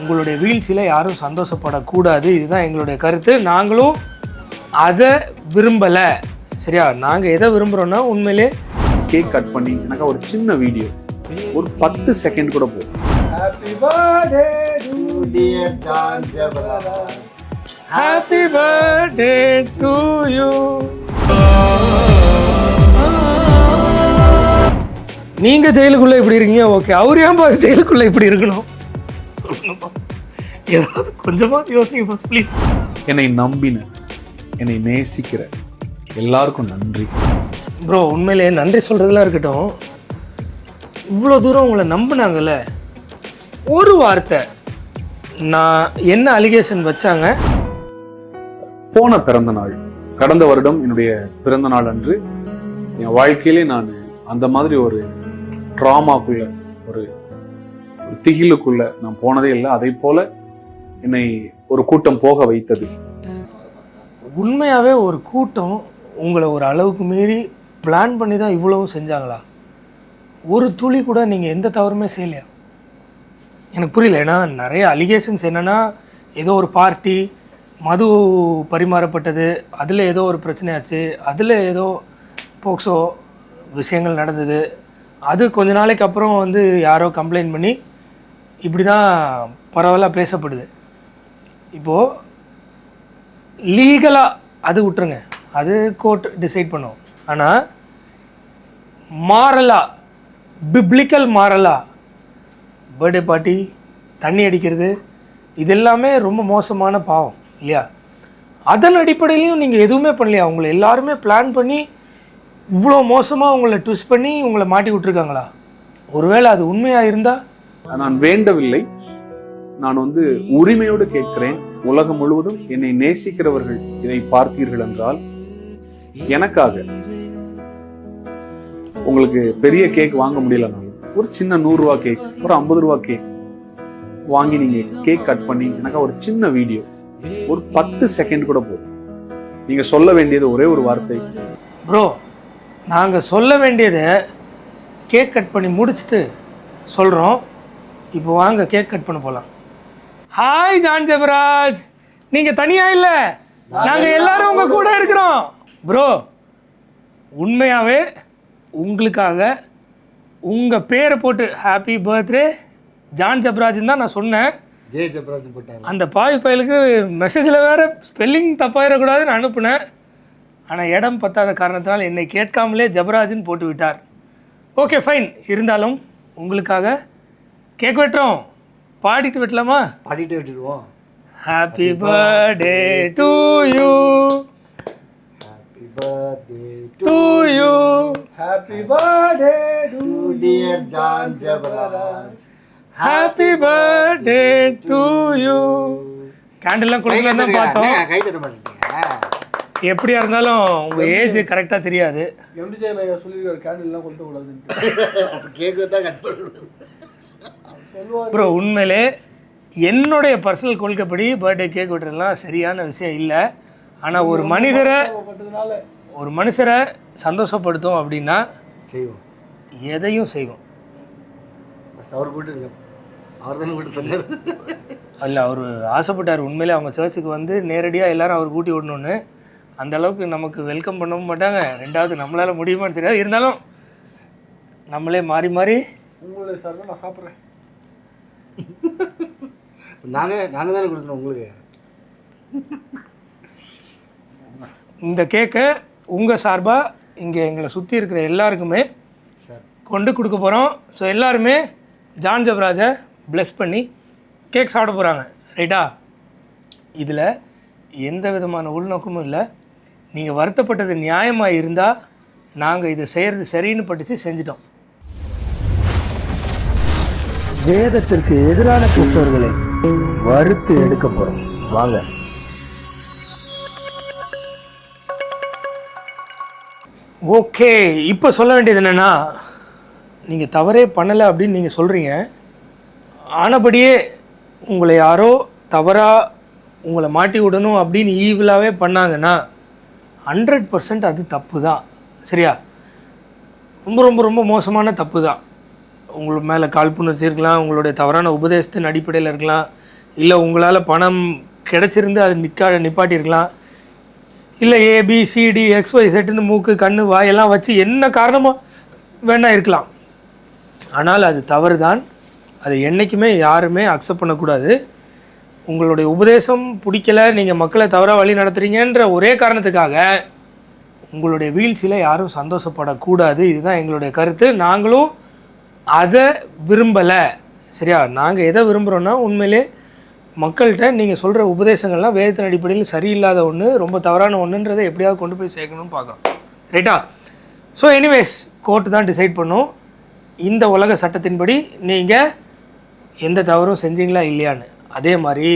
உங்களுடைய வீழ்ச்சியில் யாரும் சந்தோஷப்படக்கூடாது. இதுதான் எங்களுடைய கருத்து. நாங்களும் அதை விரும்பலை. சரியா? நாங்கள் எதை விரும்புகிறோன்னா உண்மையிலே கேக் கட் பண்ணி எனக்கு ஒரு சின்ன வீடியோ. ஒரு பத்து செகண்ட் கூட போதும் happy birthday. Happy birthday to you நீங்க ஜெயிலுக்குள்ள இப்படி இருக்கீங்க? ஓகே அவர் ஏன் பாஸ் ஜெயிலுக்குள்ள இப்படி இருக்கணும்? சொல்லுங்க boss. ஏதாவது கொஞ்சமா யோசிங்க பாஸ் ப்ளீஸ் என்னை நம்பின என்னை நேசிக்கிற எல்லாருக்கும் நன்றி. ப்ரோ உண்மையிலேயே நன்றி சொல்றதெல்லாம் இருக்கட்டும். இவ்வளோ தூரம் உங்களை நம்பினாங்கல்ல ஒரு வார்த்தை நான் என்ன அலிகேஷன் வச்சாங்க? போன பிறந்த நாள் கடந்த வருடம் என்னுடைய பிறந்த நாள் அன்று என் வாழ்க்கையிலே நான் அந்த மாதிரி ஒரு ட்ராமாக்குள்ள ஒரு ஒரு திகிலுக்குள்ள நான் போனதே இல்லை. அதே போல என்னை ஒரு கூட்டம் போக வைத்தது. உண்மையாகவே ஒரு கூட்டம் உங்களை ஒரு அளவுக்கு மீறி பிளான் பண்ணி தான் இவ்வளவும் செஞ்சாங்களா? ஒரு துளி கூட நீங்கள் எந்த தவறுமே செய்யலையா? எனக்கு புரியல. ஏன்னா நிறைய அலிகேஷன்ஸ் என்னென்னா ஏதோ ஒரு பார்ட்டி மது பரிமாறப்பட்டது அதில் ஏதோ ஒரு பிரச்சனையாச்சு அதில் ஏதோ போக்சோ விஷயங்கள் நடந்தது. அது கொஞ்ச நாளைக்கு அப்புறம் வந்து யாரோ கம்ப்ளைண்ட் பண்ணி இப்படி தான் பரவலாக பேசப்படுது. இப்போது லீகலாக அது விட்டுருங்க. அது கோர்ட் டிசைட் பண்ணும். ஆனால் மாரலா பிப்ளிக்கல் மாரலா பர்த்டே பார்ட்டி தண்ணி அடிக்கிறது இது எல்லாமே ரொம்ப மோசமான பாவம் இல்லையா? அதன் அடிப்படையிலையும் நீங்கள் எதுவுமே பண்ணலையா? அவங்கள எல்லாருமே பிளான் பண்ணி இவ்வளோ மோசமாக உங்களை ட்விஸ்ட் பண்ணி உங்களை மாட்டி விட்ருக்காங்களா ஒருவேளை அது உண்மையாக இருந்தால் நான் வேண்டவில்லை. நான் வந்து உரிமையோடு கேட்கிறேன். உலகம் முழுவதும் என்னை நேசிக்கிறவர்கள் இதை பார்த்தீர்கள் என்றால் எனக்காக. உங்களுக்கு பெரிய கேக் வாங்க முடியலனாலும் ஒரு சின்ன நூறு ரூபா கேக் ஒரு ஐம்பது ரூபா கேக் வாங்கி நீங்க கேக் கட் பண்ணி எனக்கு ஒரு சின்ன வீடியோ ஒரு பத்து செகண்ட் கூட போதும். நீங்க சொல்ல வேண்டியது ஒரே ஒரு வார்த்தை. ப்ரோ நாங்கள் சொல்ல வேண்டியதை கேக் கட் பண்ணி முடிச்சுட்டு சொல்கிறோம் இப்போ வாங்க கேக் கட் பண்ண போகலாம் ஹாய் ஜான் ஜெபராஜ் நீங்கள் தனியாக இல்லை? நாங்கள் எல்லாரும் உங்கள் கூட இருக்கிறோம். ப்ரோ உண்மையாகவே உங்களுக்காக உங்கள் பேரை போட்டு ஹாப்பி பர்த்டே ஜான் ஜெபராஜ்னு தான் நான் சொன்னேன். ஜெய ஜபராஜ் போட்டாங்க அந்த பாவி பயலுக்கு மெசேஜில் வேறு ஸ்பெல்லிங் தப்பாயிடக்கூடாதுன்னு அனுப்புனேன். ஆனால் இடம் பத்தாத காரணத்தினால் என்னை கேட்காமலே ஜபராஜ்னு போட்டு விட்டார் ஓகே ஃபைன் இருந்தாலும் உங்களுக்காக கேக் வெட்டுறோம். பாடிட்டு வெட்டலாமா? பாடிட்டே விட்டுடுவோம். Happy birthday to you happy birthday to you happy birthday to dear John Jabaraj happy birthday to you கேண்டெல்லாம் கொடுக்கலாம் தான் பார்த்தோம். கை தட்ட மாட்டேங்க. எப்படியா இருந்தாலும் உங்க ஏஜ் கரெக்டா தெரியாது. எம்டிஜே நான் சொல்லியிருக்காரு கேண்டில்லாம் கொளுத்த அப்ப கேக்கு தான் கட் சொல்லுவார் ப்ரோ உண்மையிலே என்னுடைய பர்சனல் கொள்கைப்படி பர்த்டே கேக் வெட்டுறதுலாம் சரியான விஷயம் இல்லை. ஆனால் ஒரு மனிதரை ஒரு மனுஷரை சந்தோஷப்படுத்தும் அப்படின்னா செய்வோம். எதையும் செய்வோம். அவர் போட்டுருங்க அவர் தானே போட்டு சொன்னார். இல்லை அவர் ஆசைப்பட்டார். உண்மையிலே அவங்க சர்ச்சுக்கு வந்து நேரடியாக எல்லாரும் அவர் கூட்டி விடணும்னு. அந்த அளவுக்கு நமக்கு வெல்கம் பண்ணவும் மாட்டாங்க. ரெண்டாவது நம்மளால முடியுமான்னு தெரியாது. இருந்தாலும் நம்மளே மாறி மாறி உங்களுடைய சார் நான் சாப்பிட்றேன். நாங்கள் நாங்கள் தானே கொடுக்கணும் உங்களுக்கு. இந்த கேக்கை உங்கள் சார்பாக இங்கே எங்களை சுற்றி இருக்கிற எல்லாருக்குமே கொண்டு கொடுக்க போகிறோம் ஸோ எல்லாருமே ஜான் ஜபராஜை ப்ளெஸ் பண்ணி கேக் சாப்பிட போகிறாங்க ரைட்டா இதில் எந்த விதமான உள்நோக்கமும் இல்லை. நீங்கள் வருத்தப்பட்டது நியாயமாக இருந்தால் நாங்கள் இதை செய்கிறது சரின்னு பட்டுச்சு செஞ்சிட்டோம். வேதத்திற்கு எதிரான கிறிஸ்தவர்களை வறுத்து எடுக்க போறோம் வாங்க. ஓகே இப்போ சொல்ல வேண்டியது என்னென்னா நீங்கள் தவறே பண்ணலை அப்படின்னு நீங்கள் சொல்கிறீங்க ஆனபடியே உங்களை யாரோ தவறாக உங்களை மாட்டி விடணும் அப்படின்னு ஈவிலாகவே பண்ணாங்கன்னா ஹண்ட்ரட் பர்சன்ட் அது தப்பு தான் சரியா? ரொம்ப ரொம்ப ரொம்ப மோசமான தப்பு தான் உங்கள் மேலே காழ்ப்புணர்ச்சி இருக்கலாம் உங்களுடைய தவறான உபதேசத்தின் அடிப்படையில் இருக்கலாம் இல்லை உங்களால் பணம் கிடச்சிருந்து அது நிற்கா நிப்பாட்டியிருக்கலாம். இல்லை ஏபி சிடி எக்ஸ்ஒய் செட்டுன்னு மூக்கு கண்ணு வாயெல்லாம் வச்சு என்ன காரணமோ வேணா இருக்கலாம். ஆனால் அது தவறு தான் அதை என்றைக்குமே யாருமே அக்செப்ட் பண்ணக்கூடாது. உங்களுடைய உபதேசம் பிடிக்கல நீங்கள் மக்களை தவறாக வழி நடத்துறீங்கன்ற ஒரே காரணத்துக்காக உங்களுடைய வீழ்ச்சியில் யாரும் சந்தோஷப்படக்கூடாது. இதுதான் எங்களுடைய கருத்து. நாங்களும் அதை விரும்பலை. சரியா? நாங்கள் எதை விரும்புகிறோன்னா உண்மையிலே மக்கள்கிட்ட நீங்கள் சொல்கிற உபதேசங்கள்லாம் வேதத்தின் அடிப்படையில் சரியில்லாத ஒன்று ரொம்ப தவறான ஒன்றுன்றதை எப்படியாவது கொண்டு போய் சேர்க்கணும்னு பார்க்குறோம். ரைட்டா ஸோ எனிவேஸ் கோர்ட்டு தான் டிசைட் பண்ணும். இந்த உலக சட்டத்தின்படி நீங்கள் எந்த தவறும் செஞ்சீங்களா இல்லையான்னு. அதே மாதிரி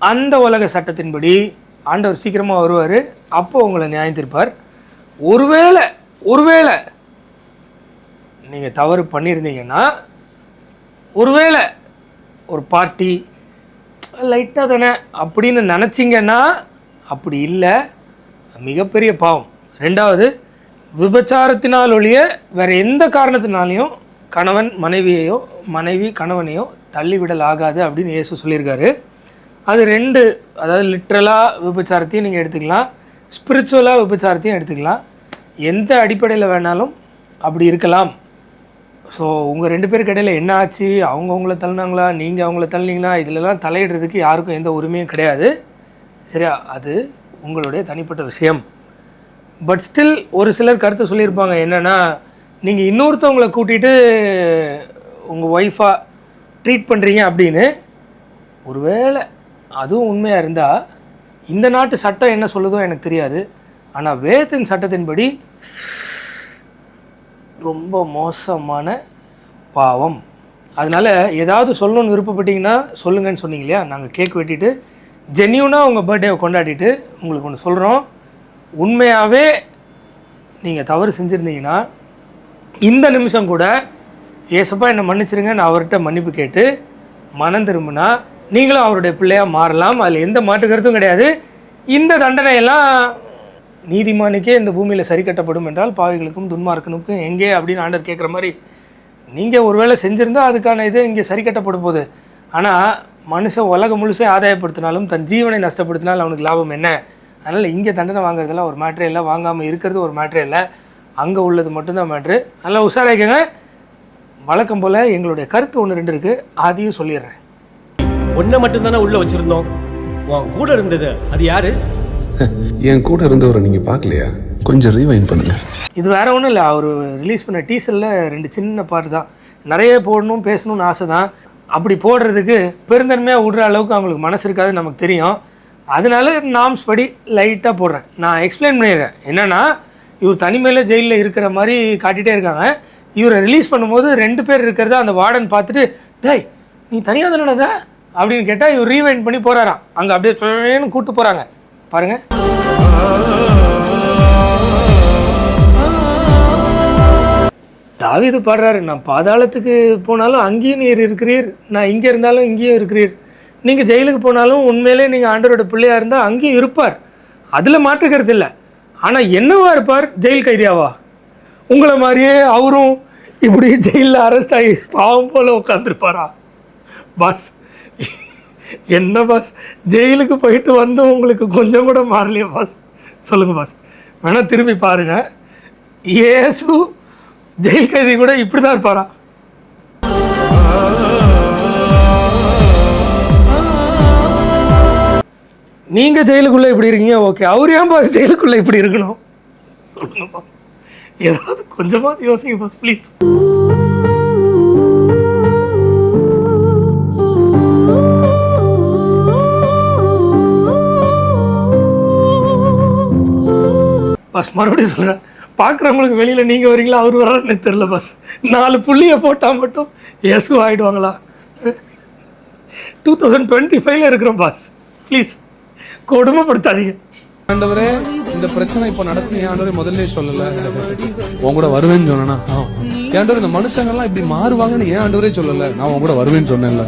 அந்த உலக சட்டத்தின்படி ஆண்டவர் சீக்கிரமாக வருவார். அப்போ உங்களை நியாயம் தீர்ப்பார் ஒருவேளை ஒருவேளை நீங்கள் தவறு பண்ணியிருந்தீங்கன்னா ஒருவேளை ஒரு பார்ட்டி லைட்டாக தானே அப்படின்னு நினச்சிங்கன்னா அப்படி இல்லை. மிகப்பெரிய பாவம். ரெண்டாவது விபச்சாரத்தினால் ஒழிய வேறு எந்த காரணத்தினாலையும் கணவன் மனைவியையோ மனைவி கணவனையோ தள்ளிவிடல் ஆகாது அப்படின்னு இயேசு சொல்லியிருக்காரு. அது ரெண்டு அதாவது லிட்ரலாக விபச்சாரத்தையும் நீங்கள் எடுத்துக்கலாம் ஸ்பிரிச்சுவலாக விபச்சாரத்தையும் எடுத்துக்கலாம். எந்த அடிப்படையில் வேணாலும் அப்படி இருக்கலாம். ஸோ உங்கள் ரெண்டு பேருக்கு இடையில என்ன ஆச்சு? அவங்க உங்களை தள்ளினாங்களா? நீங்கள் அவங்கள தள்ளினீங்களா? இதிலலாம் தலையிடுறதுக்கு யாருக்கும் எந்த உரிமையும் கிடையாது. சரியா? அது உங்களுடைய தனிப்பட்ட விஷயம். பட் ஸ்டில் ஒரு சிலர் கருத்து சொல்லியிருப்பாங்க. என்னென்னா நீங்கள் இன்னொருத்தவங்களை கூட்டிகிட்டு உங்கள் ஒய்ஃபாக ட்ரீட் பண்ணுறீங்க அப்படின்னு. ஒருவேளை அதுவும் உண்மையாக இருந்தால் இந்த நாட்டு சட்டம் என்ன சொல்லுதோ எனக்கு தெரியாது. ஆனால் வேதத்தின் சட்டத்தின்படி ரொம்ப மோசமான பாவம். அதனால் ஏதாவது சொல்லணும்னு விருப்பப்பட்டீங்கன்னா சொல்லுங்கன்னு சொன்னீங்க இல்லையா? நாங்கள் கேக் வெட்டிட்டு ஜென்யூனாக உங்கள் பர்த்டேவை கொண்டாடிட்டு உங்களுக்கு ஒன்று சொல்கிறோம் உண்மையாகவே நீங்கள் தவறு செஞ்சுருந்தீங்கன்னா இந்த நிமிஷம் கூட ஏசப்பா என்னை மன்னிச்சிருங்க நான் அவர்கிட்ட மன்னிப்பு கேட்டு மனம் திரும்பினா நீங்களும் அவருடைய பிள்ளையாக மாறலாம். அதில் எந்த மாற்று கருத்தும் கிடையாது. இந்த தண்டனையெல்லாம் நீதிமானுக்கே இந்த பூமியில் சரி கட்டப்படும் என்றால் பாவிகளுக்கும் துன்மார்க்கனுக்கும் எங்கே அப்படின்னு ஆண்டர் கேட்குற மாதிரி நீங்கள் ஒருவேளை செஞ்சுருந்தால் அதுக்கான இது இங்கே சரி கட்டப்படும் போது. ஆனால் மனுஷன் உலகம் முழுசே ஆதாயப்படுத்தினாலும் தன் ஜீவனை நஷ்டப்படுத்தினாலும் அவனுக்கு லாபம் என்ன? அதனால் இங்கே தண்டனை வாங்குறதெல்லாம் ஒரு மேட்ரே இல்லை வாங்காமல் இருக்கிறது ஒரு மேட்ரே இல்லை. அங்கே உள்ளது மட்டும்தான் மேட்ரு நல்லா உஷாராக்கங்க வழக்கம் போல் எங்களுடைய கருத்து ஒன்று ரெண்டு இருக்குது அதையும் சொல்லிடுறேன். ஒன்றை மட்டும்தானே உள்ளே வச்சிருந்தோம். கூட இருந்தது அது யாரு? என் கூட இருந்தவரை நீங்கள் பார்க்கலையா? கொஞ்சம் ரீவைண்ட் பண்ணுங்க. இது வேற ஒன்றும் இல்லை அவர் ரிலீஸ் பண்ண டீசரில் ரெண்டு சின்ன பாட்டு தான். நிறைய போடணும் பேசணும்னு ஆசை தான் அப்படி போடுறதுக்கு பெருந்தன்மையாக விடுற அளவுக்கு அவங்களுக்கு மனசு இருக்காது நமக்கு தெரியும். அதனால நாம்ஸ் படி லைட்டாக போடுறேன். நான் எக்ஸ்பிளைன் பண்ணிடுறேன். என்னென்னா இவர் தனிமையில் ஜெயிலில் இருக்கிற மாதிரி காட்டிகிட்டே இருக்காங்க. இவரை ரிலீஸ் பண்ணும்போது ரெண்டு பேர் இருக்கிறத அந்த வார்டன் பார்த்துட்டு டேய் நீ தனியாக தானே அப்படின்னு கேட்டால் இவர் ரீவைண்ட் பண்ணி போகிறாராம் அங்கே அப்படியே கூப்பிட்டு போகிறாங்க பாருங்கள் தாவிது பாடுறாரு நான் பாதாளத்துக்கு போனாலும் அங்கேயும் நீர் இருக்கிறீர். நான் இங்கே இருந்தாலும் இங்கேயும் இருக்கிறீர். நீங்கள் ஜெயிலுக்கு போனாலும் உண்மையிலே நீங்கள் ஆண்டரோட பிள்ளையாக இருந்தால் அங்கேயும் இருப்பார். அதில் மாற்றுக்கிறது இல்லை. ஆனால் என்னவா இருப்பார்? ஜெயில் கைதியாவா? உங்களை மாதிரியே அவரும் இப்படி ஜெயிலில் அரெஸ்ட் ஆகி பாவம் போல் உட்காந்துருப்பாரா பாஸ் என்ன பாஸ் ஜெயிலுக்கு போயிட்டு வந்து உங்களுக்கு கொஞ்சம் கூட மாறலையே பாஸ் சொல்லுங்கள் பாஸ் வேணால் திரும்பி பாருங்கள் ஏசு ஜெயில் கைதி கூட இப்படி தான் இருப்பாரா? நீங்கள் ஜெயிலுக்குள்ளே இப்படி இருக்கீங்க ஓகே அவர் ஏன் பாஸ் ஜெயிலுக்குள்ளே இப்படி இருக்கணும்? சொல்லுங்க பாஸ் ஏதாவது கொஞ்சமாவது யோசிங்க பாஸ் ப்ளீஸ் பாஸ் மறுபடியும் சொல்கிறேன் பார்க்குறவங்களுக்கு வெளியில் நீங்கள் வரீங்களா அவர் வர்றாருன்னு தெரில பாஸ் நாலு புள்ளியை போட்டால் மட்டும் எஸ்கு ஆகிடுவாங்களா டூ தௌசண்ட் டுவெண்ட்டி ஃபைவ்ல இருக்கிறோம் பாஸ் ப்ளீஸ் கொடுமைப்படுத்தாதீங்க. ஆண்டவரே இந்த பிரச்சனை இப்ப நடத்தி ஆண்டவரே முதல்ல சொல்லல. உன் கூட வருவேன்னு சொன்னா ஆண்டவர் இந்த மனுஷங்க எல்லாம் இப்படி மாறுவாங்கன்னு ஏன் ஆண்டவரே சொல்லல? நான் உன் கூட வருவேன்னு சொன்னேன்ல.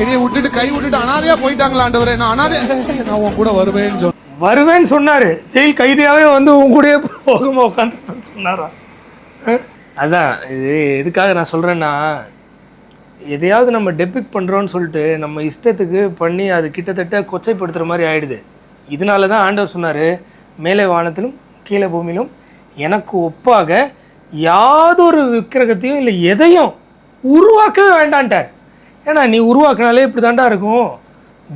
இடையே விட்டுட்டு கை விட்டுட்டு அனாதையா போயிட்டாங்களா ஆண்டவரே? நான் அனாதையா நான் உன் கூட வருவேன்னு சொன்னேன் வருவேன்னு சொன்னார். ஜெயில் கைதியாகவே வந்து உன் கூடயே போகமா உட்காந்துருப்பேன்னு சொன்னாரா? அதான் இது எதுக்காக நான் சொல்கிறேன்னா எதையாவது நம்ம டெபிக் பண்ணுறோன்னு சொல்லிட்டு நம்ம இஷ்டத்துக்கு பண்ணி அது கிட்டத்தட்ட கொச்சைப்படுத்துகிற மாதிரி ஆயிடுது. இதனால தான் ஆண்டவர் சொன்னார் மேலே வானத்திலும் கீழே பூமியிலும் எனக்கு ஒப்பாக யாதொரு விக்கிரகத்தையும் இல்லை எதையும் உருவாக்கவே வேண்டான்ட்டார். ஏன்னா நீ உருவாக்குனாலே இப்படி தாண்டா இருக்கும்.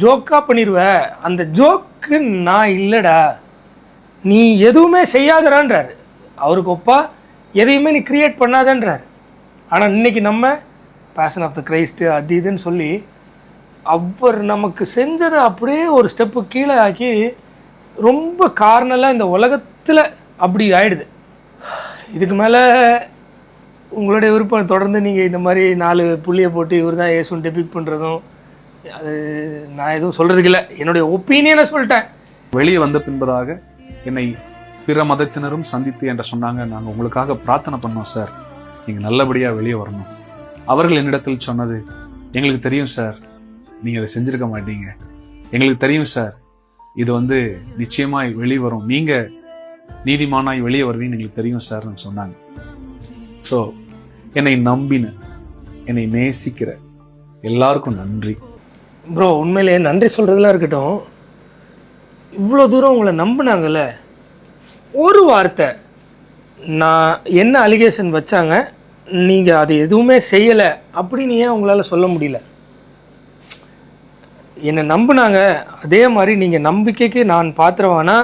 ஜோக்காக பண்ணிடுவ அந்த ஜோக்கு நான் இல்லைடா. நீ எதுவுமே செய்யாதடான்றார். அவருக்கு ஒப்பா எதையுமே நீ கிரியேட் பண்ணாதன்றார். ஆனால் இன்னைக்கு நம்ம பேஷன் ஆஃப் த கிரைஸ்ட்டு அது இதுன்னு சொல்லி அவர் நமக்கு செஞ்சதை அப்படியே ஒரு ஸ்டெப்பு கீழே ஆக்கி ரொம்ப காரணலாக இந்த உலகத்தில் அப்படி ஆயிடுது. இதுக்கு மேலே உங்களுடைய விருப்பம் தொடர்ந்து நீங்கள் இந்த மாதிரி நாலு புள்ளியை போட்டு இவர் தான் ஏசுன்னு டெபிக் பண்ணுறதும் அது நான் எதுவும் சொல்கிறதுக்கு இல்லை என்னுடைய ஒப்பீனியனை சொல்லிட்டேன். வெளியே வந்த பின்பதாக என்னை பிற மதத்தினரும் சந்தித்து என்று சொன்னாங்க. நாங்கள் உங்களுக்காக பிரார்த்தனை பண்ணோம் சார் நீங்கள் நல்லபடியாக வெளியே வரணும். அவர்கள் என்னிடத்தில் சொன்னது எங்களுக்கு தெரியும் சார் நீங்கள் அதை செஞ்சிருக்க மாட்டீங்க. எங்களுக்கு தெரியும் சார் இது வந்து நிச்சயமாய் வெளியே வரும். நீங்கள் நீதிமானாய் வெளியே வருவீங்கன்னு எங்களுக்கு தெரியும் சார்னு சொன்னாங்க. ஸோ என்னை நம்பின என்னை நேசிக்கிற எல்லாருக்கும் நன்றி. ப்ரோ உண்மையிலேயே நன்றி சொல்கிறதுலாம் இருக்கட்டும். இவ்வளோ தூரம் உங்களை நம்பினாங்கல்ல? ஒரு வார்த்தை. நான் என்ன அலிகேஷன் வச்சாங்க? நீங்கள் அது எதுவுமே செய்யலை அப்படின்னு ஏன் உங்களால் சொல்ல முடியல? என்னை நம்பினாங்க. அதே மாதிரி நீங்கள் நம்பிக்கைக்கு நான் பாத்திரவானா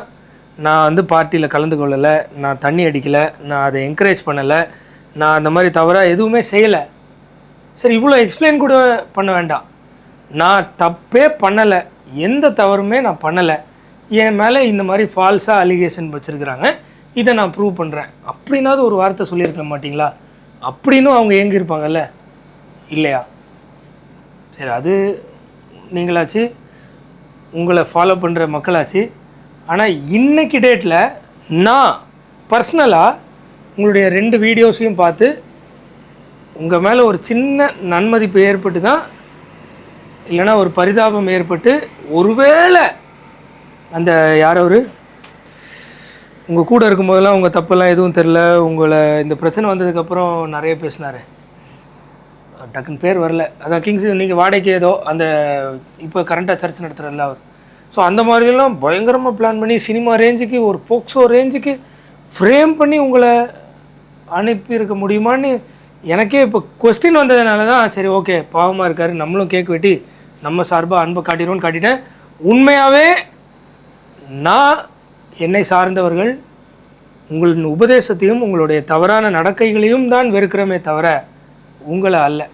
நான் வந்து பார்ட்டியில் கலந்து கொள்ளலை நான் தண்ணி அடிக்கலை நான் அதை என்கரேஜ் பண்ணலை நான் அந்த மாதிரி தவறாக எதுவுமே செய்யலை. சரி இவ்வளோ எக்ஸ்பிளைன் கூட பண்ண வேண்டாம். நான் தப்பே பண்ணலை. எந்த தவறுமே நான் பண்ணலை. என் மேலே இந்த மாதிரி ஃபால்ஸாக அலிகேஷன் வச்சுருக்குறாங்க. இதை நான் ப்ரூவ் பண்ணுறேன் அப்படின்னாவது ஒரு வார்த்தை சொல்லியிருக்க மாட்டிங்களா? அப்படின்னும் அவங்க ஏங்கியிருப்பாங்கல்ல. இல்லையா? சரி அது நீங்களாச்சு. உங்களை ஃபாலோ பண்ணுற மக்களாச்சு. ஆனால் இன்னைக்கு டேட்டில் நான் பர்சனலாக உங்களுடைய ரெண்டு வீடியோஸையும் பார்த்து உங்கள் மேலே ஒரு சின்ன நன்மதிப்பு ஏற்பட்டு தான் இல்லைன்னா ஒரு பரிதாபம் ஏற்பட்டு ஒருவேளை அந்த யார் அவர்? உங்கள் கூட இருக்கும்போதெல்லாம் உங்கள் தப்பெல்லாம் எதுவும் தெரில உங்களை இந்த பிரச்சனை வந்ததுக்கப்புறம் நிறைய பேசினார். டக்குன்னு பேர் வரல. அதான் கிங்ஸ் நீங்கள் வாடகைக்கு ஏதோ அந்த இப்போ கரண்ட்டாக சர்ச் நடத்துகிறல்ல அவர். ஸோ அந்த மாதிரிலாம் பயங்கரமாக பிளான் பண்ணி சினிமா ரேஞ்சுக்கு ஒரு போக்ஸோ ரேஞ்சுக்கு ஃப்ரேம் பண்ணி உங்களை அனுப்பியிருக்க முடியுமான்னு எனக்கே இப்போ கொஸ்டின் வந்ததுனால தான் சரி ஓகே பாவமாக இருக்கார். நம்மளும் கேக் வெட்டி நம்ம சார்பாக அன்பை காட்டிடுவோம்னு காட்டிட்டேன் உண்மையாகவே நான் என்னை சார்ந்தவர்கள் உங்களின் உபதேசத்தையும் உங்களுடைய தவறான நடக்கைகளையும் தான் வெறுக்கிறோமே தவிர உங்களை அல்ல.